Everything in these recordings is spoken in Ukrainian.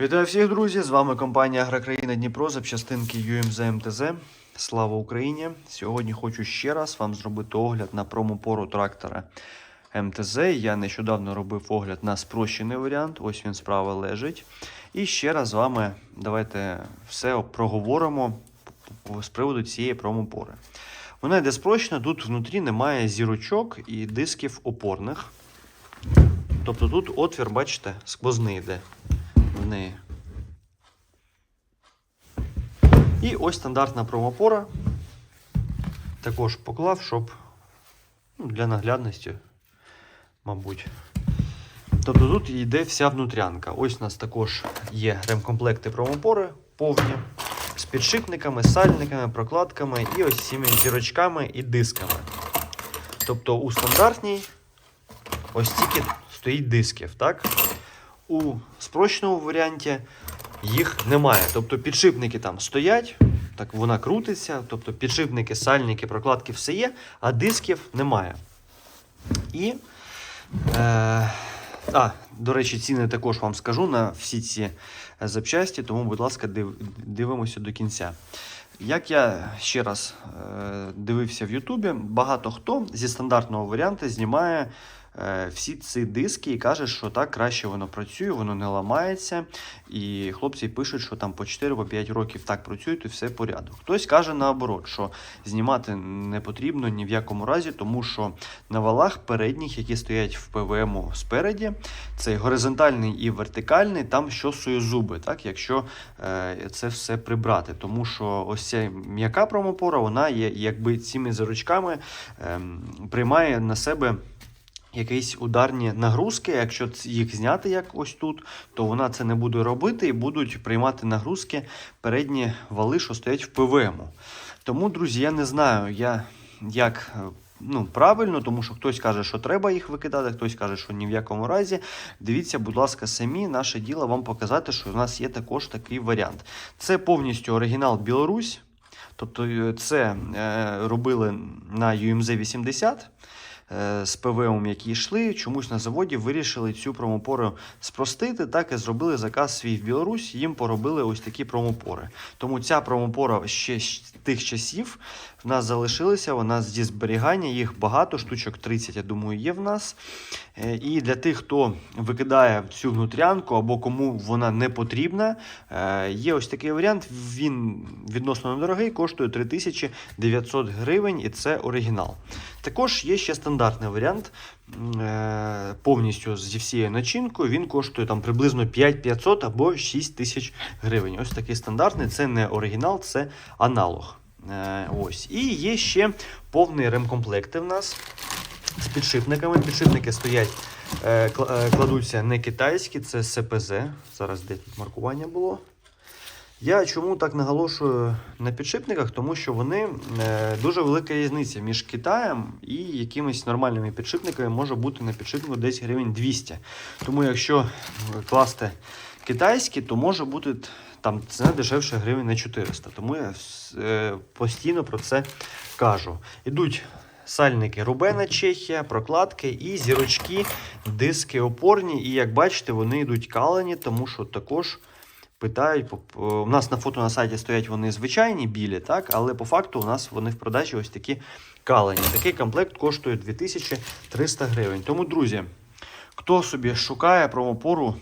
Вітаю всіх, друзі! З вами компанія Агрокраїна Дніпро, запчастинки UMZ МТЗ. Слава Україні! Сьогодні хочу ще раз вам зробити огляд на промопору трактора МТЗ. Я нещодавно робив огляд на спрощений варіант. Ось він справа лежить. І ще раз з вами давайте все проговоримо з приводу цієї промопори. Вона йде спрощена, тут внутрі немає зірочок і дисків опорних. Тобто тут отвір, бачите, сквозний йде в неї. І ось стандартна промопора. Також поклав, щоб ну, для наглядності, мабуть. Тобто тут йде вся внутрянка. Ось у нас також є ремкомплекти промопори повні з підшипниками, сальниками, прокладками і ось цими зірочками і дисками. Тобто у стандартній ось тільки стоїть дисків, так? У спрощеному варіанті їх немає. Тобто підшипники там стоять, так вона крутиться, тобто підшипники, сальники, прокладки все є, а дисків немає. І, е, а, до речі, ціни також вам скажу на всі ці запчасті, тому, будь ласка, див, дивимося до кінця. Як я ще раз е, дивився в Ютубі, багато хто зі стандартного варіанту знімає е, всі ці диски і каже, що так краще воно працює, воно не ламається. І хлопці пишуть, що там по 4-5 років так працюють і все порядок. Хтось каже наоборот, що знімати не потрібно ні в якому разі, тому що на валах передніх, які стоять в ПВМ спереді, цей горизонтальний і вертикальний, там щосує зуби, так, якщо е, це все прибрати. Тому що ось ця м'яка промопора, вона є якби цими заручками ем, приймає на себе. Якісь ударні нагрузки, якщо їх зняти як ось тут, то вона це не буде робити і будуть приймати нагрузки передні вали, що стоять в ПВМ. Тому, друзі, я не знаю, я, як е, ну, правильно, тому що хтось каже, що треба їх викидати, хтось каже, що ні в якому разі. Дивіться, будь ласка, самі наше діло вам показати, що в нас є також такий варіант. Це повністю оригінал Білорусь. Тобто е, це е, робили на UMZ 80 е, з ПВМ, які йшли. Чомусь на заводі вирішили цю промопору спростити, так і зробили заказ свій в Білорусь, їм поробили ось такі промопори. Тому ця промопора ще з тих часів в нас залишилася, вона зі зберігання, їх багато, штучок 30, я думаю, є в нас. Е, І для тих, хто викидає цю внутрянку або кому вона не потрібна, е, є ось такий варіант. Він відносно недорогий, коштує 3900 гривень, і це оригінал. Також є ще стандартний варіант е, повністю зі всією начинкою. Він коштує там приблизно 5500 або 6000 гривень. Ось такий стандартний, це не оригінал, це аналог. Е, Ось. І є ще повний ремкомплекти в нас з підшипниками. Підшипники стоять, е, кладуться не китайські, це СПЗ. Зараз де тут маркування було. Я чому так наголошую на підшипниках? Тому що вони е, дуже велика різниця між Китаєм і якимись нормальними підшипниками може бути на підшипнику десь гривень 200. Тому якщо е, класти китайські, то може бути там ціна дешевше гривень на 400. Тому я е, постійно про це кажу. Ідуть сальники Рубена Чехія, прокладки і зірочки, диски опорні. І як бачите, вони йдуть калені, тому що також питають. У нас на фото на сайті стоять вони звичайні білі, так, але по факту у нас вони в продажі ось такі калені. Такий комплект коштує 2300 гривень. Тому, друзі, хто собі шукає промопору.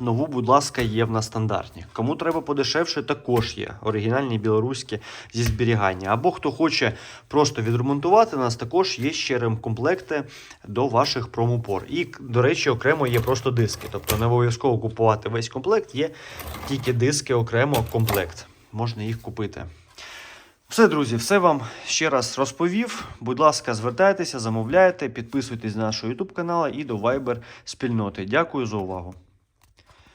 Нову, будь ласка, є в нас стандартні. Кому треба подешевше, також є оригінальні білоруські зі зберігання. Або хто хоче просто відремонтувати, у нас також є ще ремкомплекти до ваших промопор. І, до речі, окремо є просто диски. Тобто не обов'язково купувати весь комплект, є тільки диски окремо комплект. Можна їх купити. Все, друзі, все вам ще раз розповів. Будь ласка, звертайтеся, замовляйте, підписуйтесь на наш YouTube канал і до Viber спільноти. Дякую за увагу.